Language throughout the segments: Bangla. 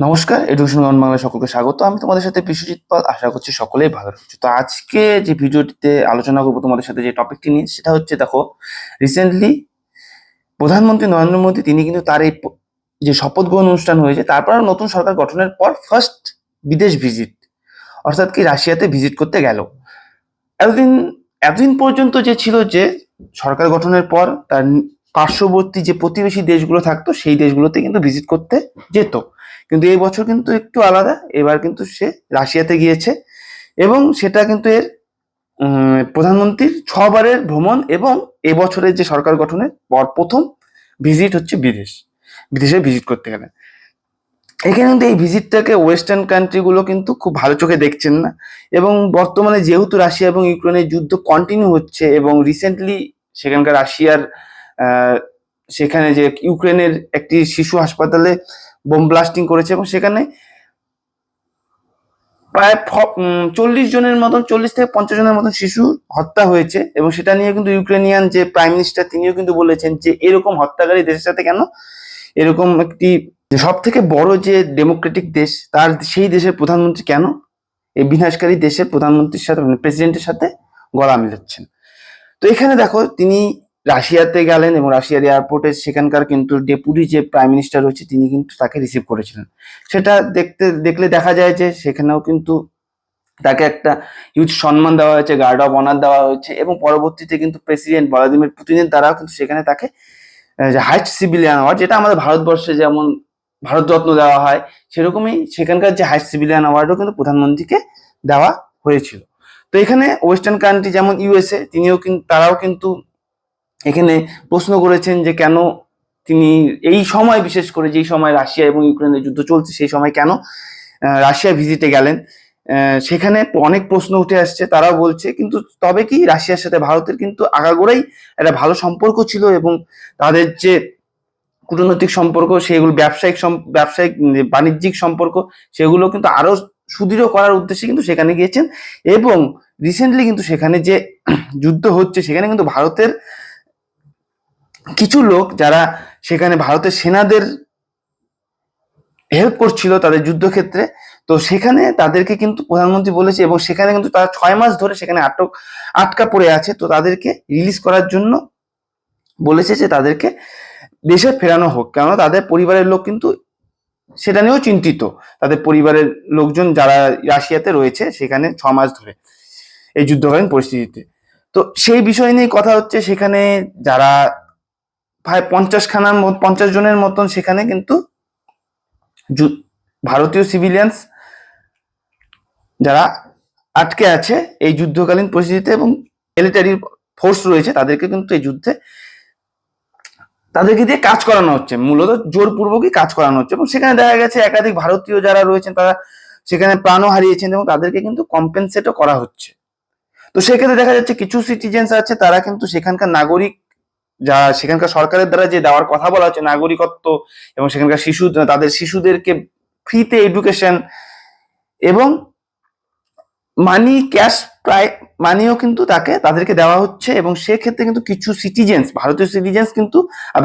নমস্কার এডুকেশন গ্রাউন্ড বাংলা সকলকে স্বাগত। আমি তোমাদের সাথে বিশ্বজিৎ পাল, আশা করছি সকলেই ভালো রয়েছে। তো আজকে যে ভিডিওটিতে আলোচনা করব তোমাদের সাথে, যে টপিকটি নিয়ে, সেটা হচ্ছে দেখো রিসেন্টলি প্রধানমন্ত্রী নরেন্দ্র মোদী, তিনি কিন্তু তার এই যে শপথ গ্রহণ অনুষ্ঠান হয়েছে, তারপর নতুন সরকার গঠনের পর ফার্স্ট বিদেশ ভিজিট অর্থাৎ কি রাশিয়াতে ভিজিট করতে গেল। এতদিন এতদিন পর্যন্ত যে ছিল যে সরকার গঠনের পর তার পার্শ্ববর্তী যে প্রতিবেশী দেশগুলো থাকতো, সেই দেশগুলোতে কিন্তু ভিজিট করতে যেত। কিন্তু এই বছর কিন্তু একটু আলাদা। এবার কিন্তু সে রাশিয়াতে গিয়েছে এবং সেটা কিন্তু এর প্রধানমন্ত্রীর ছবারের ভ্রমণ এবং এবছরের যে সরকার গঠনের পর প্রথম ভিজিট হচ্ছে বিদেশ। বিদেশে ভিজিট করতে গেলে। এখানে কিন্তু এই ভিজিটটাকে ওয়েস্টার্ন কান্ট্রিগুলো কিন্তু খুব ভালো চোখে দেখছেন না। এবং বর্তমানে যেহেতু রাশিয়া এবং ইউক্রেনের যুদ্ধ কন্টিনিউ হচ্ছে এবং রিসেন্টলি সেখানকার রাশিয়ার সেখানে যে ইউক্রেনের একটি শিশু হাসপাতালে বোম ব্লাস্টিং করেছে এবং সেখানে প্রায় চল্লিশ জনের মতন, চল্লিশ থেকে পঞ্চাশ জনের মতন শিশু হত্যা হয়েছে এবং সেটা নিয়ে কিন্তু ইউক্রেনিয়ান যে প্রাইম মিনিস্টার তিনিও কিন্তু বলেছেন যে এরকম হত্যাকারী দেশের সাথে কেন? এরকম একটি সব থেকে বড় যে ডেমোক্রেটিক দেশ, তার সেই দেশের প্রধানমন্ত্রী কেন? এই বিনাশকারী দেশের প্রধানমন্ত্রীর সাথে মানে প্রেসিডেন্টের সাথে গলা মিলাচ্ছেন। তো এখানে দেখো, তিনি রাশিয়াতে গেলেন এবং রাশিয়ার এয়ারপোর্টে সেখানকার কিন্তু ডেপুটি যে প্রাইম মিনিস্টার রয়েছে, তিনি কিন্তু তাকে রিসিভ করেছিলেন। সেটা দেখতে, দেখলে দেখা যায় যে সেখানেও কিন্তু তাকে একটা হিউজ সম্মান দেওয়া হয়েছে গার্ড অফ অনার দেওয়া হয়েছে এবং পরবর্তীতে কিন্তু প্রেসিডেন্ট ভলাদিমির পুতিনের দ্বারাও কিন্তু সেখানে তাকে হাইস্ট সিভিলিয়ান অ্যাওয়ার্ড যেটা আমাদের ভারতবর্ষে যেমন ভারতরত্ন দেওয়া হয়, সেরকমই সেখানকার যে হাইস্ট সিভিলিয়ান অ্যাওয়ার্ডও কিন্তু প্রধানমন্ত্রীকে দেওয়া হয়েছিল। তো এখানে ওয়েস্টার্ন কান্ট্রি যেমন ইউএসএ তিনিও কিন্তু তারাও কিন্তু এখানে প্রশ্ন করেছেন যে কেন তিনি এই সময়, বিশেষ করে যেই সময় রাশিয়া এবং ইউক্রেনের যুদ্ধ চলছে, সেই সময় কেন রাশিয়া ভিজিটে গেলেন। সেখানে অনেক প্রশ্ন উঠে আসছে, তারাও বলছে, কিন্তু তবে কি রাশিয়ার সাথে ভারতের কিন্তু আগাগোড়াই একটা ভালো সম্পর্ক ছিল এবং তাদের যে কূটনৈতিক সম্পর্ক, সেগুলো ব্যবসায়িক ব্যবসায়িক বাণিজ্যিক সম্পর্ক, সেগুলো কিন্তু আরও সুদৃঢ় করার উদ্দেশ্যে কিন্তু সেখানে গিয়েছেন এবং রিসেন্টলি কিন্তু সেখানে যে যুদ্ধ হচ্ছে, সেখানে কিন্তু ভারতের কিছু লোক যারা সেখানে ভারতের সেনাদের হেল্প করছিল তাদের যুদ্ধক্ষেত্রে, তো সেখানে তাদেরকে কিন্তু প্রধানমন্ত্রী বলেছে এবং সেখানে কিন্তু তারা ছয় মাস ধরে সেখানে আটক, আটকা পড়ে আছে। তো তাদেরকে রিলিজ করার জন্য বলেছে যে তাদেরকে দেশে ফেরানো হোক। কেননা তাদের পরিবারের লোক কিন্তু সেটা নিয়েও চিন্তিত। তাদের পরিবারের লোকজন যারা রাশিয়াতে রয়েছে সেখানে ছ মাস ধরে এই যুদ্ধকালীন পরিস্থিতিতে। তো সেই বিষয় নিয়ে কথা হচ্ছে সেখানে যারা প্রায় পঞ্চাশ খানার পঞ্চাশ জনের মতন সেখানে কিন্তু ভারতীয় সিভিলিয়ানস যারা আটকে আছে এই যুদ্ধকালীন পরিস্থিতিতে এবং মিলিটারি ফোর্স রয়েছে তাদেরকে কিন্তু এই যুদ্ধে তাদেরকে দিয়ে কাজ করানো হচ্ছে। মূলত জোরপূর্বকই কাজ করানো হচ্ছে এবং সেখানে দেখা গেছে একাধিক ভারতীয় যারা রয়েছেন তারা সেখানে প্রাণও হারিয়েছেন এবং তাদেরকে কিন্তু কম্পেনসেটও করা হচ্ছে। তো সেক্ষেত্রে দেখা যাচ্ছে কিছু সিটিজেন্স আছে তারা কিন্তু সেখানকার নাগরিক যা সেখানকার সরকারের দ্বারা যে দেওয়ার কথা বলা হচ্ছে, নাগরিকত্ব এবং সেখানকার শিশু, তাদের শিশুদেরকে ফ্রিতে এডুকেশন এবং মানি ক্যাশ প্রায় মানিও কিন্তু তাকে, তাদেরকে দেওয়া হচ্ছে এবং সেক্ষেত্রে কিন্তু কিছু সিটিজেন্স ভারতীয় সিটিজেন্স কিন্তু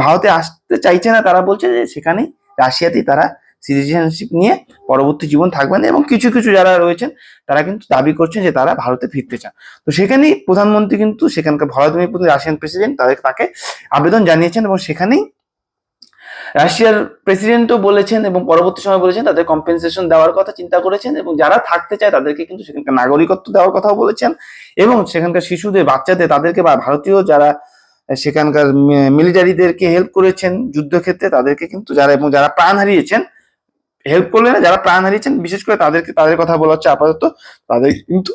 ভারতে আসতে চাইছে না, তারা বলছে যে সেখানেই রাশিয়াতেই তারা সিটিজেনশিপ নিয়ে পরবর্তী জীবন থাকবেন এবং কিছু কিছু যারা রয়েছেন, তারা কিন্তু দাবি করছেন যে তারা ভারতে ফিরতে চান। তো সেখানেই প্রধানমন্ত্রী কিন্তু সেখানকার ভলাদিমির পুতিন রাশিয়ান প্রেসিডেন্ট তাদের তাকে আবেদন জানিয়েছেন এবং সেখানেই রাশিয়ার প্রেসিডেন্টও বলেছেন এবং পরবর্তী সময় বলেছেন তাদের কম্পেনসেশন দেওয়ার কথা চিন্তা করেছেন এবং যারা থাকতে চায় তাদেরকে কিন্তু সেখানকার নাগরিকত্ব দেওয়ার কথাও বলেছেন এবং সেখানকার শিশুদের, বাচ্চাদের তাদেরকে বা ভারতীয় যারা সেখানকার মিলিটারিদেরকে হেল্প করেছেন যুদ্ধক্ষেত্রে তাদেরকে কিন্তু যারা এবং যারা প্রাণ হারিয়েছেন হেল্প করলে না, যারা প্রাণ হারিয়েছেন, বিশেষ করে তাদেরকে, তাদের কথা বলা হচ্ছে আপাতত, তাদের কিন্তু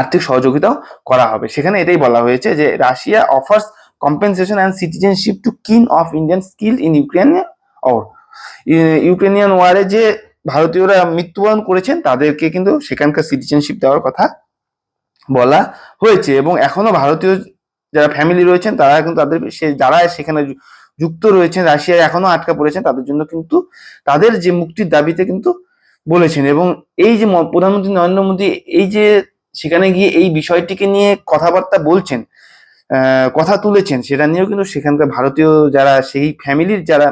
আর্থিক সহযোগিতাও করা হবে। সেখানে এটাই বলা হয়েছে যে, Russia offers compensation and citizenship to kin of Indians skill in Ukraine or Ukrainian ওয়ারে যে ভারতীয়রা মৃত্যুবরণ করেছেন, তাদেরকে কিন্তু সেখানকার সিটিজেনশিপ দেওয়ার কথা বলা হয়েছে। এবং এখনও ভারতীয় যারা ফ্যামিলি রয়েছেন, তারা কিন্তু তাদের সে, যারা সেখানে যুক্ত রয়েছেন, রাশিয়ায় এখনও আটকা পড়েছেন, তাদের জন্য কিন্তু, তাদের যে মুক্তির দাবিতে কিন্তু বলেছেন এবং এই যে প্রধানমন্ত্রী নরেন্দ্র মোদী এই যে সেখানে গিয়ে এই বিষয়টিকে নিয়ে কথাবার্তা বলছেন কথা তুলেছেন, সেটা নিয়েও কিন্তু সেখানকার ভারতীয় যারা সেই ফ্যামিলির যারা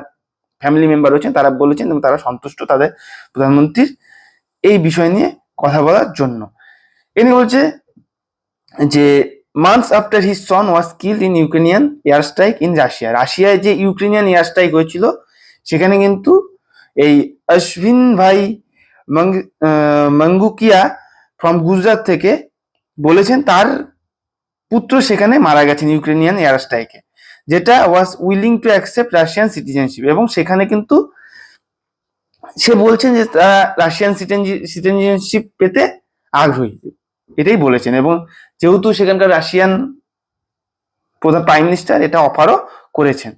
ফ্যামিলি মেম্বার রয়েছেন, তারা বলেছেন এবং তারা সন্তুষ্ট তাদের প্রধানমন্ত্রীর এই বিষয় নিয়ে কথা বলার জন্য। এনি বলছে যে months after his son was killed in Ukrainian air strike in Russia রাশিয়ায় যে ইউক্রেনিয়ান এয়ার স্ট্রাইক হয়েছিল, সেখানে কিন্তু এই অশ্বিন ভাই মঙ্গ- মঙ্গুকিয়া ফ্রম গুজরাট থেকে বলেছেন তার পুত্র সেখানে মারা গেছেন ইউক্রেনিয়ান এয়ার স্ট্রাইকে যেটা was willing to accept Russian citizenship এবং সেখানে কিন্তু সে বলছেন যে তারা রাশিয়ান সিটিজেনশিপ পেতে আগ্রহী। এটাই বলেছেন এবং যেহেতু সেখানকার রাশিয়ান প্রধান প্রাইম মিনিস্টার এটা অফারও করেছেন।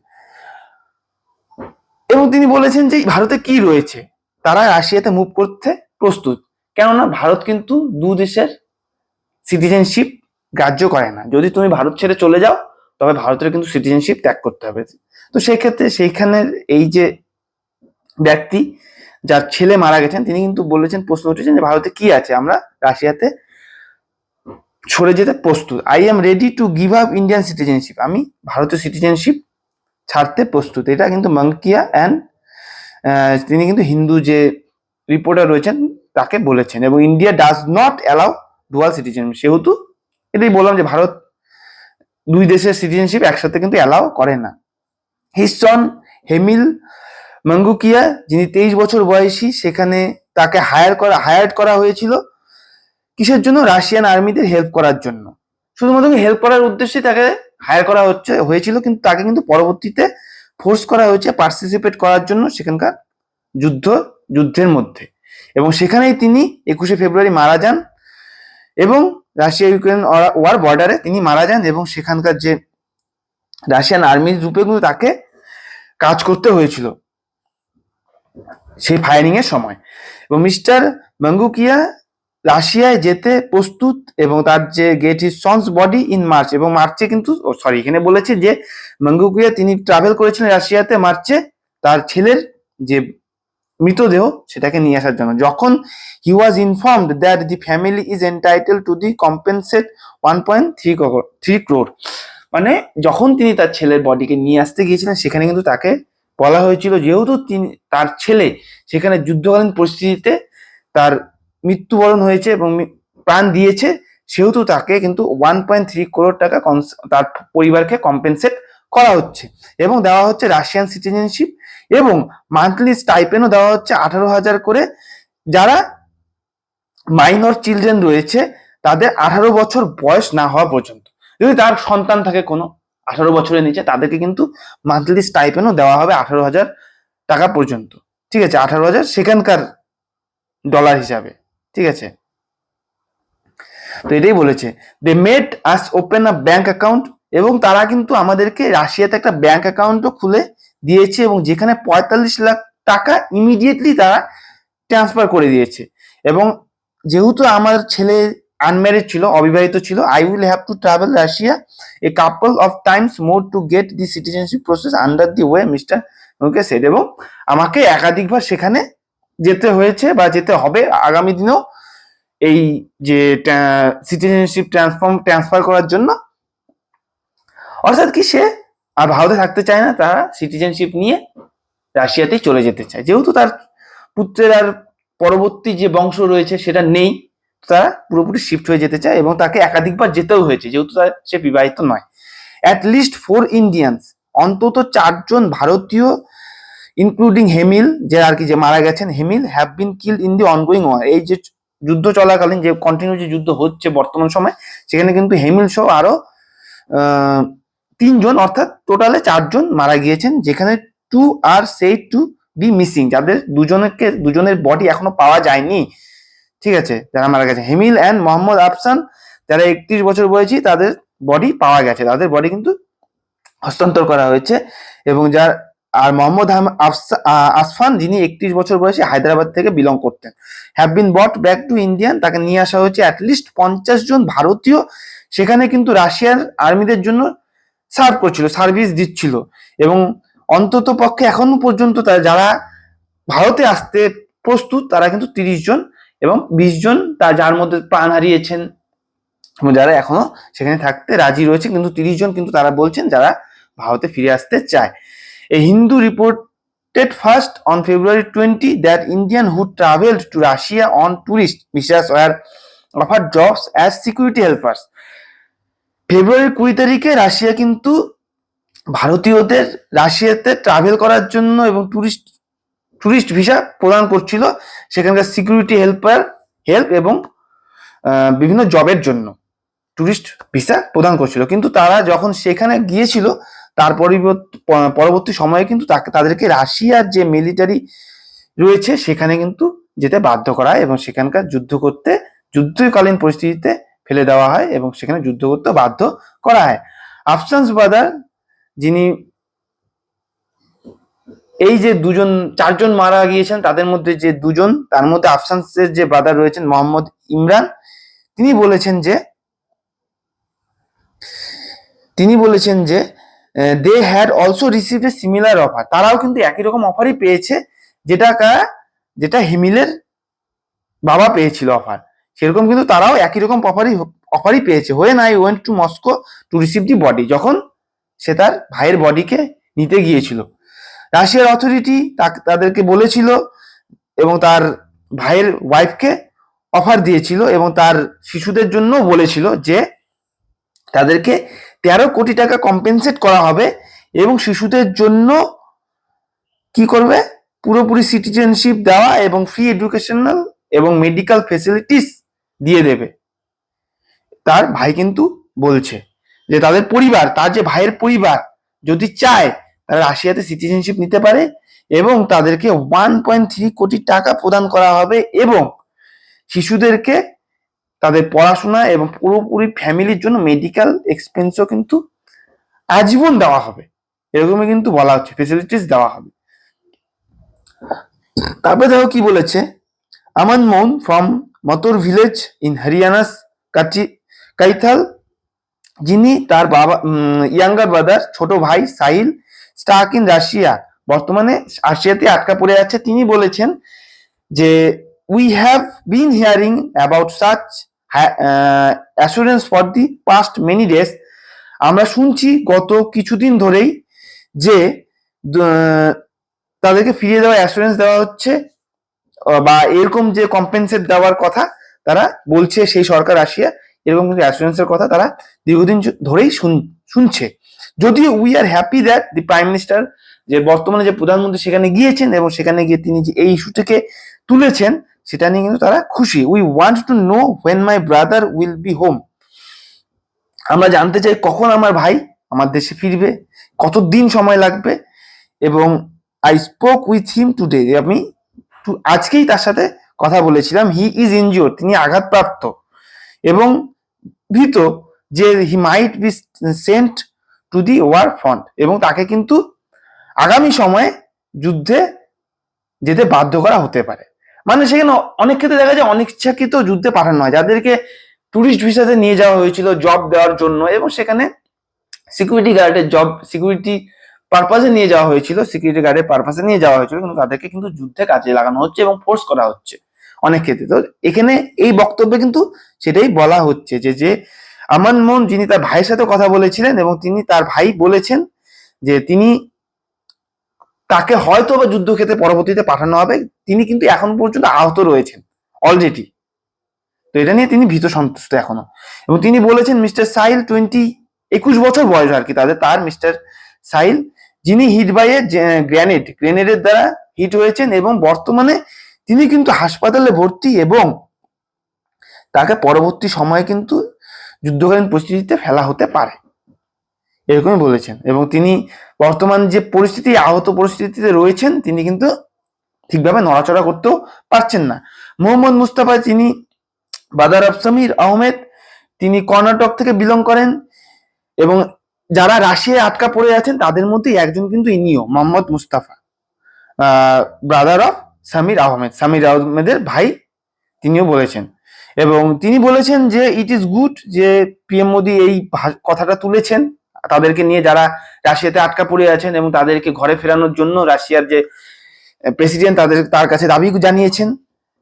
এবং তিনি বলেছেন যে ভারতে কি রয়েছে? তারা রাশিয়াতে মুভ করতে প্রস্তুত। কেননা ভারত কিন্তু দু দেশের সিটিজেনশিপ গ্রাহ্য করে না। যদি তুমি ভারত ছেড়ে চলে যাও, তবে ভারতের কিন্তু সিটিজেনশিপ ত্যাগ করতে হবে। তো সেই ক্ষেত্রে সেইখানের এই যে ব্যক্তি, যার ছেলে মারা গেছেন, তিনি কিন্তু বলেছেন, প্রশ্ন উঠেছেন যে ভারতে কি আছে? আমরা রাশিয়াতে সরে যেতে প্রস্তুত। I am ready to give up Indian citizenship আমি ভারতীয় সিটিজেনশিপ ছাড়তে প্রস্তুত। এটা কিন্তু মঙ্কিয়া অ্যান্ড তিনি কিন্তু হিন্দু যে রিপোর্টার রয়েছেন, তাকে বলেছেন। এবং India does not allow dual citizenship সেহেতু এটাই বললাম যে ভারত দুই দেশের সিটিজেনশিপ একসাথে কিন্তু অ্যালাউ করে না। হিসন হেমিল মঙ্গুকিয়া যিনি তেইশ বছর বয়সী, সেখানে তাকে হায়ার করা হায়ার করা হয়েছিল। কিসের জন্য? রাশিয়ান আর্মিদের হেল্প করার জন্য। শুধুমাত্র হেল্প করার উদ্দেশ্যে তাকে হায়ার করা হচ্ছে, হয়েছিল, কিন্তু তাকে কিন্তু পরবর্তীতে ফোর্স করা হয়েছে পার্টিসিপেট করার জন্য সেখানকার যুদ্ধ, যুদ্ধের মধ্যে। এবং সেখানেই তিনি একুশে ফেব্রুয়ারি মারা যান এবং রাশিয়া ইউক্রেন ওয়ার বর্ডারে তিনি মারা যান এবং সেখানকার যে রাশিয়ান আর্মির রূপে কিন্তু তাকে কাজ করতে হয়েছিল সেই ফায়ারিং এর সময়। এবং মিস্টার মঙ্গুকিয়া রাশিয়ায় যেতে প্রস্তুত এবং তার যে get his son's body in March এবং মার্চে কিন্তু সরি এখানে বলেছে যে মঙ্গুকিয়া তিনি ট্রাভেল করেছিলেন রাশিয়াতে মার্চে তার ছেলের যে মৃতদেহ সেটাকে নিয়ে আসার জন্য। যখন he was informed that the family is entitled to the compensate one point three three crore মানে যখন তিনি তার ছেলের বডিকে নিয়ে আসতে গিয়েছিলেন, সেখানে কিন্তু তাকে বলা হয়েছিল, যেহেতু তিনি, তার ছেলে সেখানে যুদ্ধকালীন পরিস্থিতিতে তার মৃত্যুবরণ হয়েছে এবং প্রাণ দিয়েছে, সেহেতু তাকে কিন্তু ওয়ান পয়েন্ট থ্রি করোড় টাকা তার পরিবারকে কম্পেনসেট করা হচ্ছে এবং দেওয়া হচ্ছে রাশিয়ান সিটিজেনশিপ এবং মান্থলি স্টাইপেনও দেওয়া হচ্ছে আঠারো হাজার করে। যারা মাইনর চিলড্রেন রয়েছে, তাদের আঠারো বছর বয়স না হওয়া পর্যন্ত। যদি তার সন্তান থাকে কোনো আঠারো বছরের নিচে, তাদেরকে কিন্তু মান্থলি স্টাইপেনও দেওয়া হবে আঠারো হাজার টাকা পর্যন্ত। ঠিক আছে, আঠারো হাজার সেখানকার ডলার হিসাবে। ঠিক আছে? তো এটাই বলেছে they made us open a bank account এবং তারা কিন্তু আমাদেরকে রাশিয়াতে একটা ব্যাংক অ্যাকাউন্টও খুলে দিয়েছে এবং যেখানে পঁয়তাল্লিশ লাখ টাকা ইমিডিয়েটলি তারা ট্রান্সফার করে দিয়েছে। এবং যেহেতু আমার ছেলে আনম্যারিড ছিল, অবিবাহিত ছিল I will have to travel Russia a couple of times more to get the citizenship process under the way mister okay said এবং আমাকে একাধিকবার সেখানে যেতে হয়েছে বা যেতে হবে। আগামী দিনেও এই যে সিটিজেনশিপ ট্রান্সফর্ম ট্রান্সফার করার জন্য। অর্থাৎ কি সে আর ভারতে থাকতে চায় না, তারা সিটিজেনশিপ নিয়ে রাশিয়াতেই চলে যেতে চায়। যেহেতু তার পুত্রের আর পরবর্তী যে বংশ রয়েছে সেটা নেই, তারা পুরোপুরি শিফট হয়ে যেতে চায় এবং তাকে একাধিকবার যেতেও হয়েছে, যেহেতু তার, সে বিবাহিত নয়। অ্যাট লিস্ট ফোর ইন্ডিয়ানস অন্তত চারজন ভারতীয় ইনক্লুডিং হেমিল যে আর কি যে মারা গেছেন he'll have been killed in the ongoing war এই যে যুদ্ধ চলাকালীন যে কন্টিনিউ যে যুদ্ধ হচ্ছে বর্তমান সময়, সেখানে কিন্তু হেমিল সহ আরও তিনজন অর্থাৎ টোটালে চারজন মারা গিয়েছেন, যেখানে টু আর সেই টু বি মিসিং যাদের দুজনকে, দুজনের বডি এখনও পাওয়া যায়নি। ঠিক আছে, যারা মারা গেছে হেমিল অ্যান্ড মোহাম্মদ আফসান যারা একত্রিশ বছর বয়সী, তাদের বডি পাওয়া গেছে। তাদের বডি কিন্তু হস্তান্তর করা হয়েছে এবং যার আর মোহাম্মদ আসফান, যিনি একত্রিশ বছর বয়সে, হায়দ্রাবাদ থেকে বিলং করতেন। Have been brought back to Indian তাকে নিয়ে আসা হয়েছে অ্যাটলিস্ট পঞ্চাশ জন ভারতীয়। সেখানে কিন্তু রাশিয়ার আর্মিদের জন্য সার্ভ করছিল সার্ভিস দিচ্ছিল। এবং অন্তত পক্ষে এখনও পর্যন্ত তারা যারা ভারতে আসতে প্রস্তুত, তারা কিন্তু তিরিশ জন এবং বিশ জন তা যার মধ্যে প্রাণ হারিয়েছেন। এবং যারা এখনও সেখানে থাকতে রাজি রয়েছে, কিন্তু তিরিশ জন কিন্তু তারা বলছেন যারা ভারতে ফিরে আসতে চায়। Hindu report stated first on February 20 that Indian who traveled to Russia on tourist visas were offered jobs as security helpers. ফেব্রুয়ারি কুড়ি তারিখে রাশিয়া কিন্তু ভারতীয়দের রাশিয়াতে ট্রাভেল করার জন্য এবং টুরিস্ট টুরিস্ট ভিসা প্রদান করছিল সেখানকার সিকিউরিটি হেল্পার হেল্প এবং বিভিন্ন জবের জন্য টুরিস্ট ভিসা প্রদান করছিল কিন্তু তারা যখন সেখানে গিয়েছিল তার পরিবর্ত- সময়ে কিন্তু তাদেরকে রাশিয়ার যে মিলিটারি রয়েছে সেখানে কিন্তু যেতে বাধ্য করা হয় এবং সেখানকার যুদ্ধ করতে, যুদ্ধকালীন পরিস্থিতিতে ফেলে দেওয়া হয় এবং সেখানে যুদ্ধ করতে বাধ্য করা হয়। আফসানস বাদার যিনি এই যে দুজন, চারজন মারা গিয়েছেন, তাদের মধ্যে যে দুজন, তার মধ্যে আফসান্সের যে ব্রাদার রয়েছেন মোহাম্মদ ইমরান, তিনি বলেছেন যে, তিনি বলেছেন যে they had also receive a similar offer তারাও কিন্তু একই রকম অফারই পেয়েছে যেটা যেটা হিমিলের বাবা পেয়েছিল অফার সেরকম কিন্তু তারাও একই রকম অফারই অফারই পেয়েছে। When I went to Moscow to receive the body যখন সে তার ভাইয়ের বডিকে নিতে গিয়েছিল। রাশিয়ার অথরিটি তাদেরকে বলেছিল এবং তার ভাইয়ের ওয়াইফকে অফার দিয়েছিল এবং তার শিশুদের জন্য বলেছিল যে তাদেরকে তেরো কোটি টাকা কম্পেনসেট করা হবে এবং শিশুদের জন্য কি করবে? পুরোপুরি সিটিজেনশিপ দেওয়া এবং ফ্রি এডুকেশনাল এবং মেডিকেল ফেসিলিটিস দিয়ে দেবে। তার ভাই কিন্তু বলছে যে তাদের পরিবার, তার যে ভাইয়ের পরিবার যদি চায়, তারা রাশিয়াতে সিটিজেনশিপ নিতে পারে এবং তাদেরকে ওয়ান পয়েন্ট থ্রি কোটি টাকা প্রদান করা হবে এবং শিশুদেরকে তাদের পড়াশোনা এবং পুরোপুরি ফ্যামিলির জন্য মেডিকেল এক্সপেন্সও কিন্তু আজীবন দেওয়া হবে। এরকমই কিন্তু বলা হচ্ছে ফেসিলিটিস দেওয়া হবে। তারপরে দেখো কি বলেছে? Aman Maun from Matour village in Haryana's Kachi Kaithal যিনি তার বাবা ইয়াঙ্গার ব্রাদার ছোট ভাই সাহিল স্টাক ইন রাশিয়া বর্তমানে রাশিয়াতে আটকা পড়ে আছে। তিনি বলেছেন যে we have been hearing about such assurance for the past many days আমরা শুনছি গত কিছুদিন ধরেই যে তাদেরকে ফিরিয়ে দেওয়া অ্যাসুরেন্স দেওয়া হচ্ছে বা এরকম যে কম্পেনসেট দেওয়ার কথা তারা বলছে সেই সরকার আসিয়া এরকম কিন্তু অ্যাসুরেন্সের কথা তারা দীর্ঘদিন ধরেই শুন- শুনছে। যদিও we are happy that the prime minister যে বর্তমানে যে প্রধানমন্ত্রী সেখানে গিয়েছেন এবং সেখানে গিয়ে তিনি যে এই ইস্যুটিকে তুলেছেন সেটা নিয়ে কিন্তু তারা খুশি। We want to know when my brother will be home আমরা জানতে চাই কখন আমার ভাই আমার দেশে ফিরবে, কতদিন সময় লাগবে, এবং I spoke with him today আমি আজকেই তার সাথে কথা বলেছিলাম। হি ইজ ইনজিওর তিনি আঘাতপ্রাপ্ত। এবং ভীত যে he might be sent to the war front এবং তাকে কিন্তু আগামী সময়ে যুদ্ধে যেতে বাধ্য করা হতে পারে। মানে সেখানে অনেক ক্ষেত্রে দেখা যায় অনিচ্ছাকৃত যুদ্ধে পাঠানো হয়। যাদেরকে টুরিস্ট ভিসাতে নিয়ে যাওয়া হয়েছিল জব দেওয়ার জন্য এবং সেখানে সিকিউরিটি গার্ডের জব সিকিউরিটি পারপাসে নিয়ে যাওয়া হয়েছিল সিকিউরিটি গার্ডের পারপাসে নিয়ে যাওয়া হয়েছিল কিন্তু তাদেরকে কিন্তু যুদ্ধে কাজে লাগানো হচ্ছে এবং ফোর্স করা হচ্ছে অনেক ক্ষেত্রে। তো এখানে এই বক্তব্যে কিন্তু সেটাই বলা হচ্ছে যে যে আমান মোহন যিনি তার ভাইয়ের সাথে কথা বলেছিলেন এবং তিনি তার ভাই বলেছেন যে তিনি তাকে হয়তো বা যুদ্ধক্ষেত্রে পরবর্তীতে পাঠানো হবে, তিনি কিন্তু এখন পর্যন্ত আহত রয়েছেন অলরেডি তো এটা নিয়ে তিনি ভীত সন্তুষ্ট এখনও। এবং তিনি বলেছেন, মিস্টার সাইল টোয়েন্টি একুশ বছর বয়স আর কি তাদের, তার মিস্টার সাইল যিনি হিট বাই গ্রেনেড, গ্রেনেডের দ্বারা হিট হয়েছেন এবং বর্তমানে তিনি কিন্তু হাসপাতালে ভর্তি এবং তাকে পরবর্তী সময়ে কিন্তু যুদ্ধকালীন পরিস্থিতিতে ফেলা হতে পারে। এরকমই বলেছেন। এবং তিনি বর্তমান যে পরিস্থিতি, আহত পরিস্থিতিতে রয়েছেন, তিনি কিন্তু ঠিকভাবে নড়াচড়া করতেও পারছেন না। মোহাম্মদ মুস্তাফা তিনি, বাদার আফসামির আহমেদ, তিনি কর্ণাটক থেকে বিলং করেন এবং যারা রাশিয়ায় আটকা পড়ে আছেন, তাদের মধ্যে একজন কিন্তু ইনিও, মোহাম্মদ মুস্তাফা। ব্রাদার অফ সামির আহমেদ, সামির আহমেদের ভাই তিনিও বলেছেন। এবং তিনি বলেছেন যে ইট ইজ গুড যে পিএম মোদি এই কথাটা তুলেছেন। তাদেরকে নিয়ে যারা রাশিয়াতে আটকা পড়ে আছেন এবং তাদেরকে ঘরে ফেরানোর জন্য রাশিয়ার যে প্রেসিডেন্ট তাদের, তার কাছে দাবি জানিয়েছেন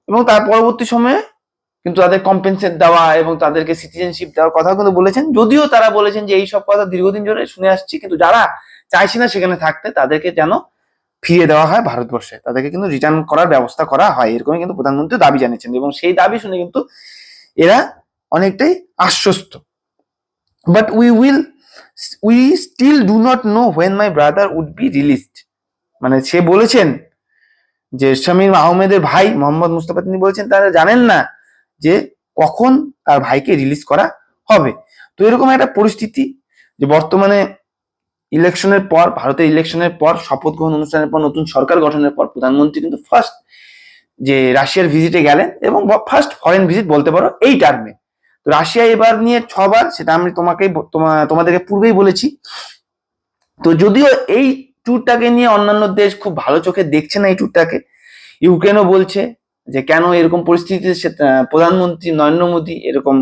এবং তার পরবর্তী সময়ে কিন্তু তাদের কম্পেনসেট দেওয়া এবং তাদেরকে সিটিজেনশিপ দেওয়ার কথা কিন্তু বলেছেন। যদিও তারা বলেছেন যে এই সব কথা দীর্ঘদিন ধরে শুনে আসছি, কিন্তু যারা চাইছে না সেখানে থাকতে, তাদেরকে যেন ফিরিয়ে দেওয়া হয় ভারতবর্ষে। তাদেরকে কিন্তু রিটার্ন করার ব্যবস্থা করা হয়, এরকমই কিন্তু প্রধানমন্ত্রী দাবি জানিয়েছেন এবং সেই দাবি শুনে কিন্তু এরা অনেকটাই আশ্বস্ত। But we will we still do not know when my brother would be released মানে সে বলেছেন যে শামীম আহমেদের ভাই মোহাম্মদ মুস্তাফা তিনি বলেছেন, তারা জানেন না যে কখন তার ভাইকে রিলিজ করা হবে। তো এরকম একটা পরিস্থিতি যে বর্তমানে ইলেকশনের পর, ভারতের ইলেকশনের পর, শপথ গ্রহণ অনুষ্ঠানের পর, নতুন সরকার গঠনের পর প্রধানমন্ত্রী কিন্তু ফার্স্ট যে রাশিয়ার ভিজিটে গেলেন এবং ফার্স্ট ফরেন ভিজিট বলতে পারো, এই টার্মে রাশিয়া এবার নিয়ে ছবার সেটা আমি তোমাকে তোমাদেরকে পূর্বেই বলেছি। তো যদিও এই ট্যুরটাকে নিয়ে অন্যান্য দেশ খুব ভালো চোখে দেখছে না এই ট্যুরটাকে ইউক্রেনও বলছে যে কেন এরকম পরিস্থিতিতে প্রধানমন্ত্রী নরেন্দ্র মোদী এরকম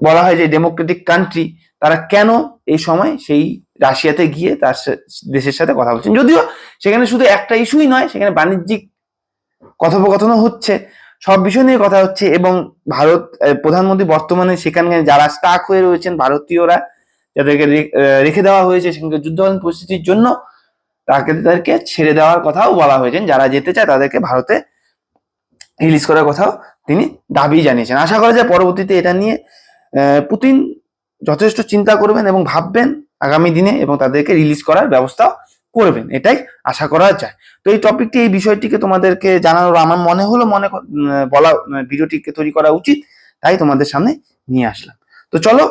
বলা হয় যে ডেমোক্রেটিক কান্ট্রি তারা কেন এই সময় সেই রাশিয়াতে গিয়ে তার দেশের সাথে কথা বলছেন। যদিও সেখানে শুধু একটা ইস্যুই নয়, সেখানে বাণিজ্যিক কথোপকথনও হচ্ছে। সব বিষয় নিয়ে কথা হচ্ছে এবং ভারত প্রধানমন্ত্রী বর্তমানে সেখানে যারা স্টাক হয়ে রয়েছেন ভারতীয়রা, যাদেরকে রেখে দেওয়া হয়েছে সেখানকার যুদ্ধকালীন পরিস্থিতির জন্য, তাকে, তাদেরকে ছেড়ে দেওয়ার কথাও বলা হয়েছে। যারা যেতে চায় তাদেরকে ভারতে রিলিজ করার কথাও তিনি দাবি জানিয়েছেন। আশা করা যায় পরবর্তীতে এটা নিয়ে পুতিন যথেষ্ট চিন্তা করবেন এবং ভাববেন আগামী দিনে এবং তাদেরকে রিলিজ করার ব্যবস্থা করবেন, এটাই আশা করা যায়। তো এই টপিকটি এই বিষয়টিকে তোমাদেরকে জানানোর আমার মনে হলো, মনে বলা, ভিডিওটিকে তৈরি করা উচিত, তাই তোমাদের সামনে নিয়ে আসলাম। তো চলো,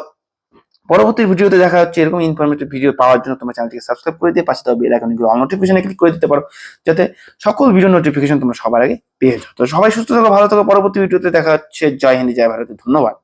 পরবর্তী ভিডিওতে দেখা হচ্ছে এরকম ইনফরমেটিভ ভিডিও পাওয়ার জন্য। তোমার চ্যানেলটিকে সাবস্ক্রাইব করে দিয়ে পাশে বেল আইকনগুলো অল নোটিফিকেশনে ক্লিক করে দিতে পারো, যাতে সকল ভিডিও নোটিফিকেশন তোমরা সবার আগে পেয়ে যাও। তো সবাই সুস্থ থাকো, ভালো থাকো। পরবর্তী ভিডিওতে দেখা হচ্ছে। জয় হিন্দ, জয় ভারত। ধন্যবাদ।